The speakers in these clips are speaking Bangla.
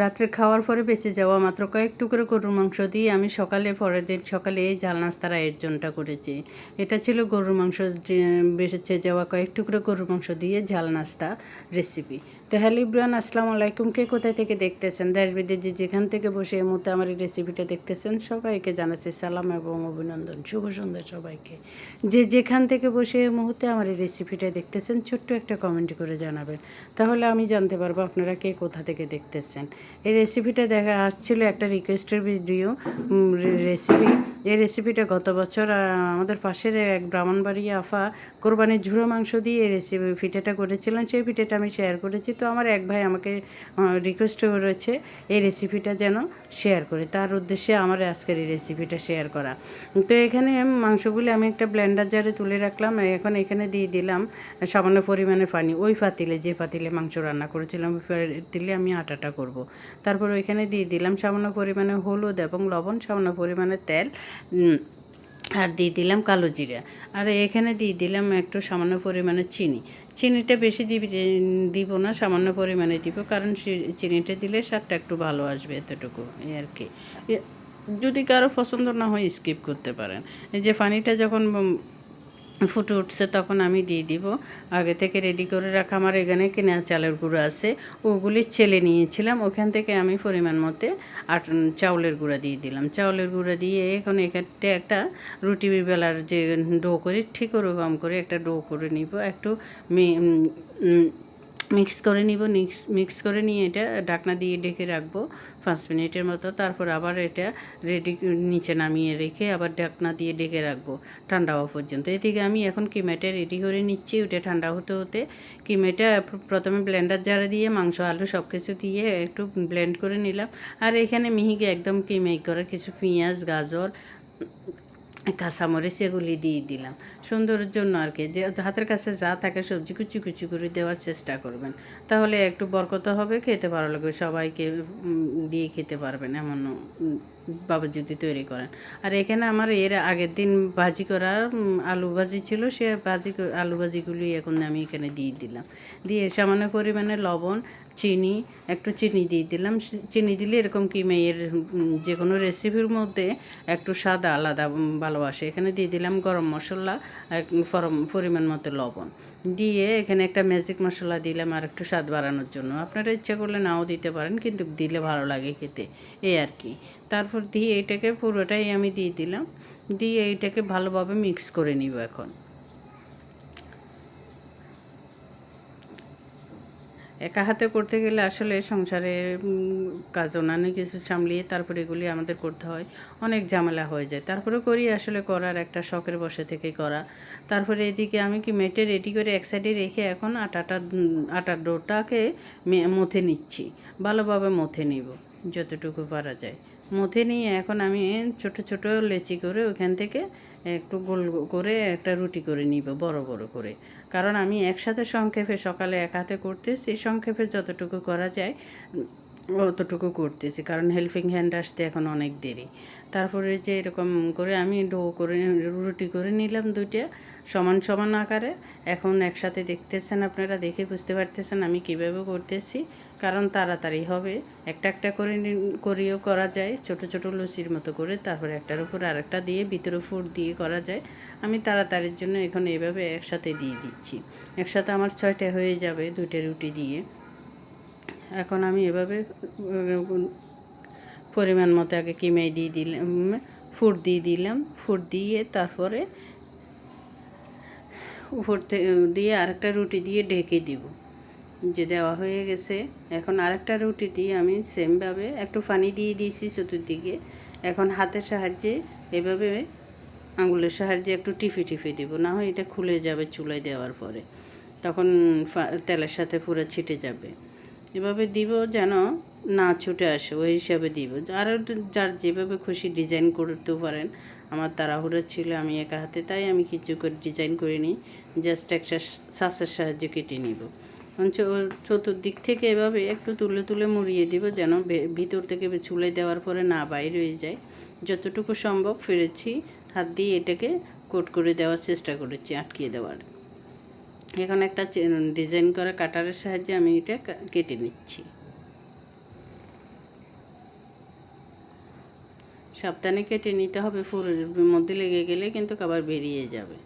রাত্রে খাওয়ার পরে বেঁচে যাওয়া মাত্র কয়েক টুকরো গরুর মাংস দিয়ে আমি সকালে, পরের দিন সকালে এই ঝাল নাস্তার আয়োজনটা করেছি। এটা ছিল গরুর মাংস বেঁচে যাওয়া কয়েক টুকরো গরুর মাংস দিয়ে ঝাল নাস্তা রেসিপি তো হ্যালো ইব্রান, আসসালামু আলাইকুম। কে কোথায় থেকে দেখতেছেন? দেশ বিদেশে যেখান থেকে বসে এই মুহূর্তে আমার এই রেসিপিটা দেখতেছেন, সবাইকে জানাচ্ছি সালাম এবং অভিনন্দন। শুভ সন্ধ্যা সবাইকে। যে যেখান থেকে বসে এই মুহূর্তে আমার এই রেসিপিটা দেখতেছেন, ছোট্ট একটা কমেন্ট করে জানাবেন। তাহলে আমি জানতে পারব আপনারা কে কোথা থেকে দেখতেছেন। এই রেসিপিটা দেখা, আসছিল একটা রিকোয়েস্টের ভিডিও রেসিপি এই রেসিপিটা গত বছর আমাদের পাশের এক ব্রাহ্মণবাড়ি আফা কোরবানির ঝুড়ো মাংস দিয়ে এই রেসিপি পিঠেটা করেছিলেন। সেই পিঠেটা আমি শেয়ার করেছি। তো আমার এক ভাই আমাকে রিকোয়েস্ট করেছে এই রেসিপিটা যেন শেয়ার করি। তার উদ্দেশ্যে আমার আজকের এই রেসিপিটা শেয়ার করা। তো এখানে মাংসগুলি আমি একটা ব্লেন্ডার জারে তুলে রাখলাম। এখন এখানে দিয়ে দিলাম সামান্য পরিমাণে পানি। ওই পাতিলে, যে পাতিলে মাংস রান্না করেছিলাম, ওই পাতিলে আমি আটাটা করব। তারপর ওইখানে দিয়ে দিলাম সামান্য পরিমাণে হলুদ এবং লবণ, সামান্য পরিমাণে তেল আর দিয়ে দিলাম কালো জিরা। আর এখানে দিয়ে দিলাম একটু সামান্য পরিমাণে চিনি। চিনিটা বেশি দিবি, দিব না, সামান্য পরিমাণে দিব, কারণ চিনিটা দিলে স্বাদটা একটু ভালো আসবে এতটুকু আর কি। যদি কারও পছন্দ না হয় স্কিপ করতে পারেন। এই যে পানিটা যখন ফুটে উঠছে, তখন আমি দিয়ে দিব। আগে থেকে রেডি করে রাখা আমার এখানে কেনা চালের গুঁড়ো আছে। ওগুলি ছেলে নিয়েছিলাম, ওখান থেকে আমি পরিমাণ মতে আট চাউলের গুঁড়া দিয়ে দিলাম। চাউলের গুঁড়া দিয়ে এখন এখানে একটা রুটি বেলার যে ডো করি, ঠিক ওরকম করে একটা ডো করে নিব। একটু মিক্স করে নিব মিক্স করে নিয়ে এটা ঢাকনা দিয়ে ঢেকে রাখব পাঁচ মিনিটের মতো। তারপর আবার এটা রেডি নিচে নামিয়ে রেখে আবার ঢাকনা দিয়ে ঢেকে রাখব ঠান্ডা হওয়া পর্যন্ত। এদিকে আমি এখন কিমাটা রেডি করে নিচ্ছি, ওটা ঠান্ডা হতে হতে। কিমেটা প্রথমে ব্লেন্ডার জারে দিয়ে, মাংস, আলু সব কিছু দিয়ে একটু ব্লেন্ড করে নিলাম। আর এখানে মিহিকে একদম কিমাই করে কিছু পেঁয়াজ, গাজর কাঁচামরিচ এগুলি দিয়ে দিলাম। সুন্দরের জন্য আর কি যে হাতের কাছে যা থাকে সবজি কুচি কুচি করে দেওয়ার চেষ্টা করবেন। তাহলে একটু বরকত হবে, খেতে ভালো লাগবে, সবাইকে দিয়ে খেতে পারবেন এমন ভাবে যদি তৈরি করেন। আর এখানে আমার এর আগের দিন ভাজি করা আলু ভাজি ছিল, সে ভাজি আলু ভাজিগুলি এখন আমি এখানে দিয়ে দিলাম। দিয়ে সামান্য পরিমাণে লবণ চিনি, একটু চিনি দিয়ে দিলাম। চিনি দিলে এরকম কি মেয়ের যে কোনো রেসিপির মধ্যে একটু স্বাদ আলাদা ভালোবাসে। এখানে দিয়ে দিলাম গরম মশলা ফরম- পরিমাণ মতো লবণ। দিয়ে এখানে একটা ম্যাজিক মশলা দিলাম আর একটু স্বাদ বাড়ানোর জন্য। আপনারা ইচ্ছা করলে নাও দিতে পারেন, কিন্তু দিলে ভালো লাগে খেতে। এই আর কি। তারপর দিয়ে এইটাকে পুরোটাই আমি দিয়ে দিলাম। দিয়ে এইটাকে ভালোভাবে মিক্স করে নিব এখন। একা হাতে করতে গেলে আসলে সংসারে কাজও কাজ অন্যান্য কিছু সামলিয়ে তারপরে এগুলি আমাদের করতে হয়। অনেক ঝামেলা হয়ে যায়। তারপরে করি আসলে করার একটা শখের বসে থেকে করা। তারপরে এদিকে আমি কি মেটে রেডি করে এক সাইডে রেখে এখন আটাটা আটার ডোটাকে মথে নিচ্ছি। ভালোভাবে মথে নিব, যতটুকু পারা যায়। মথে নিয়ে এখন আমি ছোট ছোট লেচি করে ওখান থেকে একটু গোল করে একটা রুটি করে নিব, বড় বড় করে। কারণ আমি একসাথে সংক্ষেপে সকালে এক হাতে করতেছি, সংক্ষেপে যতটুকু করা যায় অতটুকু করতেছি, কারণ হেল্পিং হ্যান্ড আসতে এখন অনেক দেরি। তারপরে যে এরকম করে আমি ডো করে, রুটি করে নিলাম দুইটা, সমান সমান আকারে। এখন একসাথে দেখতেছেন আপনারা, দেখে বুঝতে পারতেছেন আমি কীভাবে করতেছি, কারণ তাড়াতাড়ি হবে। একটা একটা করে করিও করা যায়, ছোট ছোট লুচির মতো করে, তারপরে একটার উপর আরেকটা দিয়ে, ভিতরে ফুট দিয়ে করা যায়। আমি তাড়াতাড়ির জন্য এখন এইভাবে একসাথে দিয়ে দিচ্ছি। একসাথে আমার ছয়টা হয়ে যাবে দুইটা রুটি দিয়ে। এখন আমি এভাবে পরিমাণ মতো আগে কিমাই দিয়ে দিলাম, ফুট দিয়ে দিলাম, ফুট দিয়ে তারপরে উপর দিয়ে আরেকটা রুটি দিয়ে ঢেকে দিব। যে দেওয়া হয়ে গেছে, এখন আরেকটা রুটি দিয়ে আমি সেমভাবে একটু পানি দিয়ে দিয়েছি চতুর্দিকে। এখন হাতের সাহায্যে এভাবে আঙুলের সাহায্যে একটু টিফি টিফি দিব, না হয় এটা খুলে যাবে চুলায় দেওয়ার পরে। তখন তেলের সাথে পুরো ছিটে যাবে। এভাবে দিব যেন না ছুটে আসে, ওই হিসাবে দিব। আরও যার যেভাবে খুশি ডিজাইন করতেও পারেন। আমার তাড়াহুড়ো ছিল, আমি একা হাতে, তাই আমি কিছু করে ডিজাইন করিনি। জাস্ট একটা শ্বাসের সাহায্যে কেটে নিব। চতুর্দিক থেকে এভাবে একটু তুলে তুলে মুড়িয়ে দিব যেন ভিতর থেকে চুলে দেওয়ার পরে না বাইরে হয়ে যায়। যতটুকু সম্ভব ফিরেছি হাত দিয়ে এটাকে কোট করে দেওয়ার চেষ্টা করেছি, আটকিয়ে দেওয়ার। এখন একটা ডিজাইন করা কাটারের সাহায্যে আমি এটা কেটে নিচ্ছি। সাবধানে কেটে নিতে হবে, ফুলের মধ্যে লেগে গেলে কিন্তু আবার বেরিয়ে যাবে।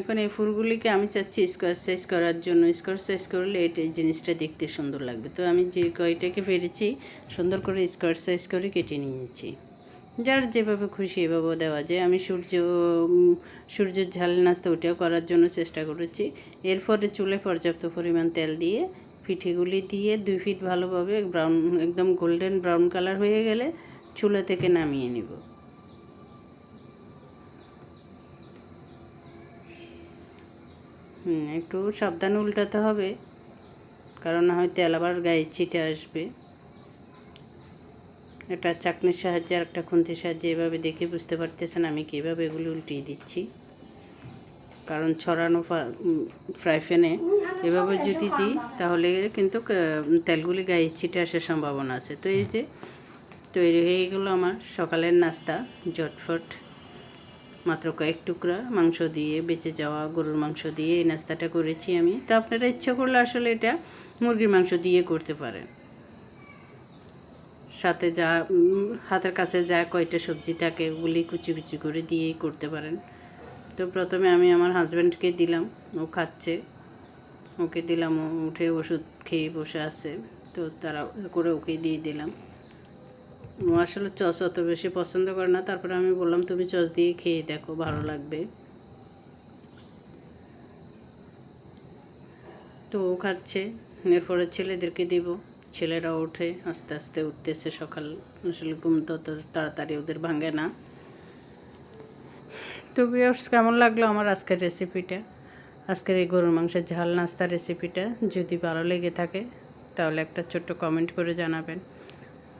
এখন এই ফুলগুলিকে আমি চাচ্ছি স্কোয়ার সাইজ করার জন্য। স্কোয়ার সাইজ করলে এটা জিনিসটা দেখতে সুন্দর লাগবে। তো আমি যে কয়টাকে পেরেছি, সুন্দর করে স্কোয়ার সাইজ করে কেটে নিয়েছি যার যেভাবে খুশি এভাবেও দেওয়া যায়। আমি সূর্য সূর্যের ঝাল নাস্তা ওটাও করার জন্য চেষ্টা করেছি। এরপরে চুলে পর্যাপ্ত পরিমাণ তেল দিয়ে পিঠেগুলি দিয়ে দুই ফিট ভালোভাবে ব্রাউন একদম গোল্ডেন ব্রাউন কালার হয়ে গেলে চুলা থেকে নামিয়ে নিব। হুম, একটু সাবধানে উল্টাতে হবে। কারণ হয় তেল আবার গায়ে ছিটে আসবে। একটা চাকনির সাহায্যে আর একটা খুন্তির সাহায্যে এভাবে দেখে বুঝতে পারতেছেন আমি কীভাবে এগুলি উল্টিয়ে দিচ্ছি। কারণ ছড়ানো ফ্রাই প্যানে এভাবে যদি দিই, তাহলে কিন্তু তেলগুলি গায়ে ছিটে আসার সম্ভাবনা আছে। তো এই যে তৈরি হয়ে গেলো আমার সকালের নাস্তা, জটফট। মাত্র কয়েক টুকরা মাংস দিয়ে, বেঁচে যাওয়া গরুর মাংস দিয়ে এই নাস্তাটা করেছি আমি। তো আপনারা ইচ্ছা করলে আসলে এটা মুরগির মাংস দিয়ে করতে পারেন। সাথে যা হাতের কাছে যা কয়টা সবজি থাকে ওগুলি কুচি কুচি করে দিয়েই করতে পারেন। তো প্রথমে আমি আমার হাজব্যান্ডকে দিলাম, ও খাচ্ছে। ওকে দিলাম, ও উঠে ওষুধ খেয়ে বসে আছে। তো তারা করে ওকে দিয়ে দিলাম। আসলে চস অত বেশি পছন্দ করে না। তারপরে আমি বললাম, তুমি চস দিয়ে খেয়ে দেখো, ভালো লাগবে। তো ও খাচ্ছে। এরপরে ছেলেদেরকে দিব। ছেলেরা ওঠে, আস্তে আস্তে উঠতেছে সকাল। আসলে ঘুম তো অত তাড়াতাড়ি ওদের ভাঙে না। তো ভিউয়ার্স কেমন লাগল আমার আজকের রেসিপিটা আজকের এই গরুর মাংসের ঝাল নাস্তা রেসিপিটা যদি ভালো লেগে থাকে, তাহলে একটা ছোট্ট কমেন্ট করে জানাবেন।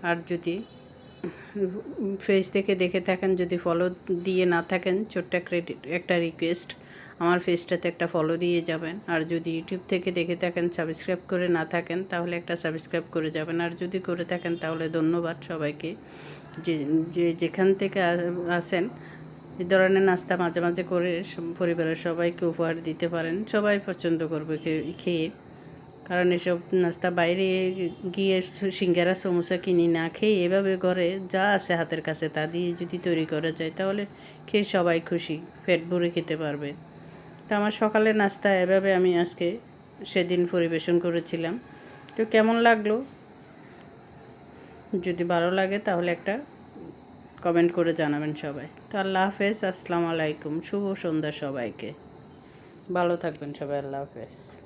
আর যদি ফেস থেকে দেখে থাকেন, যদি ফলো দিয়ে না থাকেন, ছোট্ট ক্রেডিট একটা রিকোয়েস্ট আমার ফেসটাতে একটা ফলো দিয়ে যাবেন। আর যদি ইউটিউব থেকে দেখে থাকেন সাবস্ক্রাইব করে না থাকেন, তাহলে একটা সাবস্ক্রাইব করে যাবেন। আর যদি করে থাকেন, তাহলে ধন্যবাদ সবাইকে। যে যে, যেখান থেকে আসেন, এই ধরনের নাস্তা মাঝে মাঝে করে পরিবারের সবাইকে উপহার দিতে পারেন। সবাই পছন্দ করবে খেয়ে। কারণ এসব নাস্তা বাইরে গিয়ে সিঙ্গারা, সমোসা কিনি না খেয়ে এভাবে ঘরে যা আছে হাতের কাছে তা দিয়ে যদি তৈরি করা যায়, তাহলে খেয়ে সবাই খুশি, পেট ভরে খেতে পারবে। তো আমার সকালের নাস্তা এভাবে আমি আজকে সেদিন পরিবেশন করেছিলাম। তো কেমন লাগল? যদি ভালো লাগে তাহলে একটা কমেন্ট করে জানাবেন সবাই। তো আল্লাহ হাফেজ, আসসালামু আলাইকুম, শুভ সন্ধ্যা সবাইকে। ভালো থাকবেন সবাই, আল্লাহ হাফেজ।